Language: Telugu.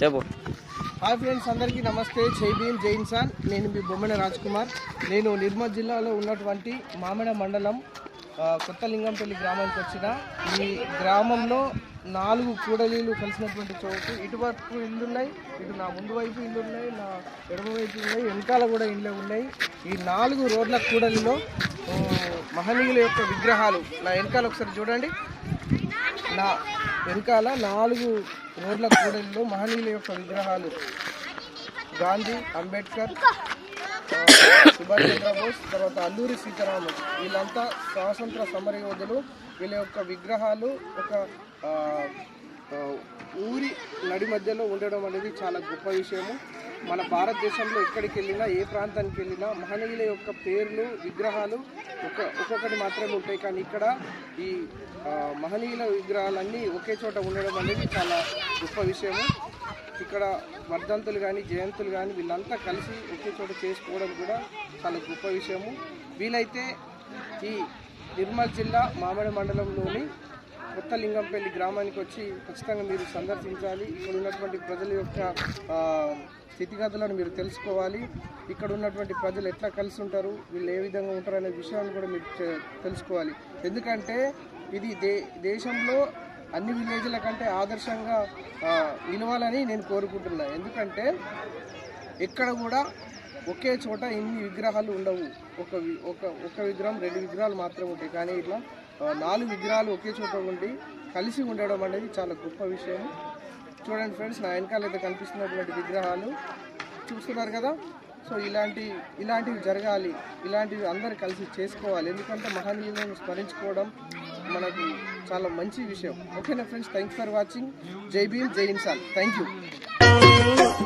చెప్పు. హాయ్ ఫ్రెండ్స్ అందరికీ నమస్తే. జై భీమ్ జై ఇన్సాన్. నేను మీ బొమ్మన రాజ్ కుమార్ నేను నిర్మల్ జిల్లాలో ఉన్నటువంటి మామిడ మండలం కొత్తలింగంపల్లి గ్రామానికి వచ్చిన. ఈ గ్రామంలో నాలుగు కూడలీలు కలిసినటువంటి చోటు. ఇటువైపు ఇల్లు ఉన్నాయి ఇటు నా ముందు వైపు ఇల్లు ఉన్నాయి నా ఎడమ వైపు ఉన్నాయి వెనకాల కూడా ఇల్లు ఉన్నాయి. ఈ నాలుగు రోడ్ల కూడలిలో మహనీయుల యొక్క విగ్రహాలు. నా వెనకాల ఒకసారి చూడండి. నా వెనకాల నాలుగు రోడ్ల కూడలిలో మహనీయుల యొక్క విగ్రహాలు. గాంధీ అంబేద్కర్ సుభాష్ చంద్రబోస్ తర్వాత అల్లూరి సీతారామన్. వీళ్ళంతా స్వాతంత్ర సమర యోధులు వీళ్ళ యొక్క విగ్రహాలు ఒక ఊరి నడి మధ్యలో ఉండడం అనేది చాలా గొప్ప విషయము. మన భారతదేశంలో ఎక్కడికి వెళ్ళినా ఏ ప్రాంతానికి వెళ్ళినా మహనీయుల యొక్క పేర్లు విగ్రహాలు ఒక ఒక్కొక్కటి మాత్రమే ఉంటాయి. కానీ ఇక్కడ ఈ మహనీయుల విగ్రహాలన్నీ ఒకే చోట ఉండడం అనేది చాలా గొప్ప విషయము. ఇక్కడ వర్ధంతులు కానీ జయంతులు కానీ వీళ్ళంతా కలిసి ఒకే చోట చేసుకోవడం కూడా చాలా గొప్ప విషయము. వీలైతే ఈ నిర్మల్ జిల్లా మామిడి మండలంలోని కొత్త లింగంపల్లి గ్రామానికి వచ్చి ఖచ్చితంగా మీరు సందర్శించాలి. ఇక్కడ ఉన్నటువంటి ప్రజల యొక్క స్థితిగతులను మీరు తెలుసుకోవాలి. ఇక్కడ ఉన్నటువంటి ప్రజలు ఎట్లా కలిసి ఉంటారు వీళ్ళు ఏ విధంగా ఉంటారు అనే విషయాన్ని కూడా మీరు తెలుసుకోవాలి. ఎందుకంటే ఇది దే దేశంలో అన్ని విలేజ్ల కంటే ఆదర్శంగా నిలవాలని నేను కోరుకుంటున్నా. ఎందుకంటే ఎక్కడ కూడా ఒకే చోట ఇన్ని విగ్రహాలు ఉండవు. ఒక వి- ఒక ఒక విగ్రహం రెండు విగ్రహాలు మాత్రమే ఉంటాయి. కానీ ఇట్లా నాలుగు విగ్రహాలు ఒకే చోట ఉండి కలిసి ఉండడం అనేది చాలా గొప్ప విషయం. చూడండి ఫ్రెండ్స్ నా వెనకాల అయితే కనిపిస్తున్నటువంటి విగ్రహాలు. చూస్తున్నారు కదా? సో ఇలాంటి ఇలాంటివి జరగాలి. ఇలాంటివి అందరు కలిసి చేసుకోవాలి. ఎందుకంటే మహనీయులను స్మరించుకోవడం మనకు చాలా మంచి విషయం. ఓకేనా ఫ్రెండ్స్? Thanks for watching. జై భీమ్ జై ఇన్సాన్. Thank you.